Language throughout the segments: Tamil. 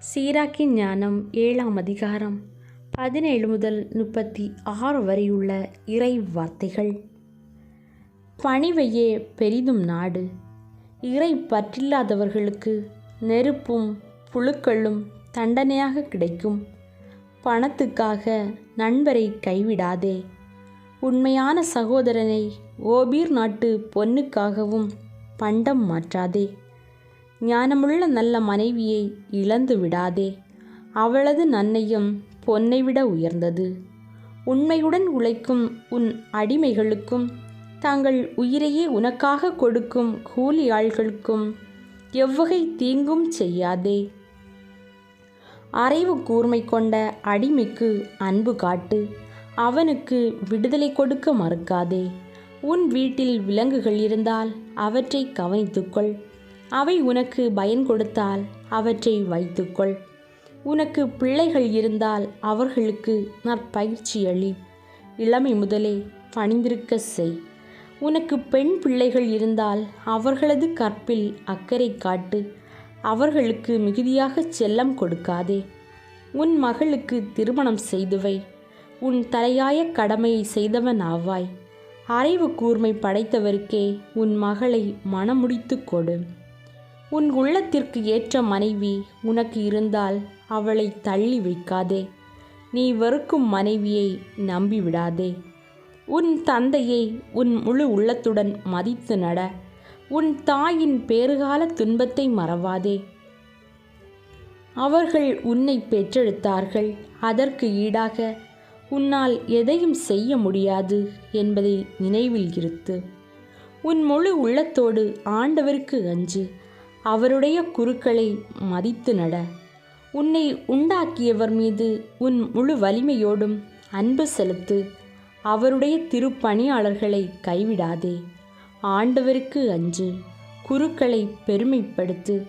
சீராக்கி ஞானம் ஏழாம் அதிகாரம் பதினேழு முதல் முப்பத்தி ஆறு வரையுள்ள இறை வார்த்தைகள். பணிவையே பெரிதும் நாடு. இறை பற்றில்லாதவர்களுக்கு நெருப்பும் புழுக்களும் தண்டனையாக கிடைக்கும். பணத்துக்காக நண்பரை கைவிடாதே. உண்மையான சகோதரனை ஓபீர் நாட்டு பொன்னுக்காகவும் பண்டம் மாற்றாதே. ஞானமுள்ள நல்ல மனைவியை இழந்து விடாதே. அவளது நன்மையும் பொன்னை விட உயர்ந்தது. உண்மையுடன் உழைக்கும் உன் அடிமைகளுக்கும் தாங்கள் உயிரையே உனக்காக கொடுக்கும் கூலி ஆள்களுக்கும் எவ்வகை தீங்கும் செய்யாதே. அறைவு கூர்மை கொண்ட அடிமைக்கு அன்பு காட்டு அவனுக்கு விடுதலை கொடுக்க மறுக்காதே. உன் வீட்டில் விலங்குகள் இருந்தால் அவற்றை கவனித்துக்கொள். அவை உனக்கு பயன் கொடுத்தால் அவற்றை வைத்துக்கொள். உனக்கு பிள்ளைகள் இருந்தால் அவர்களுக்கு நற்பயிற்சி அளி இளமை முதலே பணிந்திருக்க செய். உனக்கு பெண் பிள்ளைகள் இருந்தால் அவர்களது கற்பில் அக்கறை காட்டு. அவர்களுக்கு மிகுதியாக செல்லம் கொடுக்காதே. உன் மகளுக்கு திருமணம் செய்துவை. உன் தலையாய கடமையை செய்தவன் ஆவாய். அறிவு கூர்மை படைத்தவருக்கே உன் மகளை மணமுடித்து கொடு. உன் உள்ளத்திற்கு ஏற்ற மனைவி உனக்கு இருந்தால் அவளை தள்ளி வைக்காதே. நீ வெறுக்கும் மனைவியை நம்பிவிடாதே. உன் தந்தையை உன் முழு உள்ளத்துடன் மதித்து நட. உன் தாயின் பேறுகால துன்பத்தை மறவாதே. அவர்கள் உன்னை பெற்றெடுத்தார்கள். அதற்கு ஈடாக உன்னால் எதையும் செய்ய முடியாது என்பதை நினைவில் இருத்து. உன் முழு உள்ளத்தோடு ஆண்டவருக்கு அஞ்சு. அவருடைய குருக்களை மதித்து நட. உன்னை உண்டாக்கியவர் மீது உன் முழு வலிமையோடும் அன்பு செலுத்து. அவருடைய திருப்பணியாளர்களை கைவிடாதே. ஆண்டவருக்கு அஞ்சு. குருக்களை பெருமைப்படுத்து.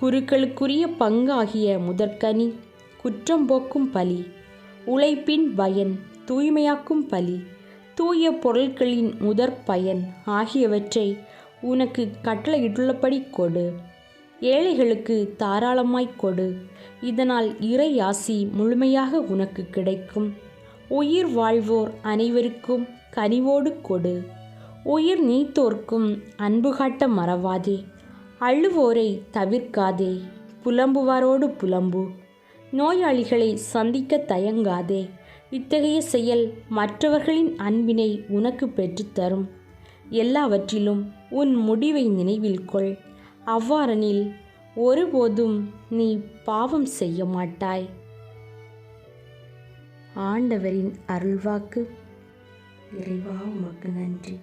குருக்களுக்குரிய பங்காகிய முதற்கனி. குற்றம் போக்கும் பலி. உழைப்பின் பயன் தூய்மையாக்கும் பலி. தூய பொருட்களின் முதற் பயன் ஆகியவற்றை உனக்கு கட்டளையிட்டுள்ளபடி கொடு. ஏழைகளுக்கு தாராளமாய் கொடு. இதனால் இறை ஆசி முழுமையாக உனக்கு கிடைக்கும். உயிர் வாழ்வோர் அனைவருக்கும் கனிவோடு கொடு. உயிர் நீத்தோர்க்கும் அன்பு காட்ட மறவாதே. அழுவோரை தவிர்க்காதே. புலம்புவாரோடு புலம்பு. நோயாளிகளை சந்திக்க தயங்காதே. இத்தகைய செயல் மற்றவர்களின் அன்பினை உனக்கு பெற்றுத்தரும். எல்லாவற்றிலும் உன் முடிவை நினைவில் கொள். அவ்வாறெனில் ஒருபோதும் நீ பாவம் செய்ய மாட்டாய். ஆண்டவரின் அருள்வாக்கு. இறைவா உமக்கு நன்றி.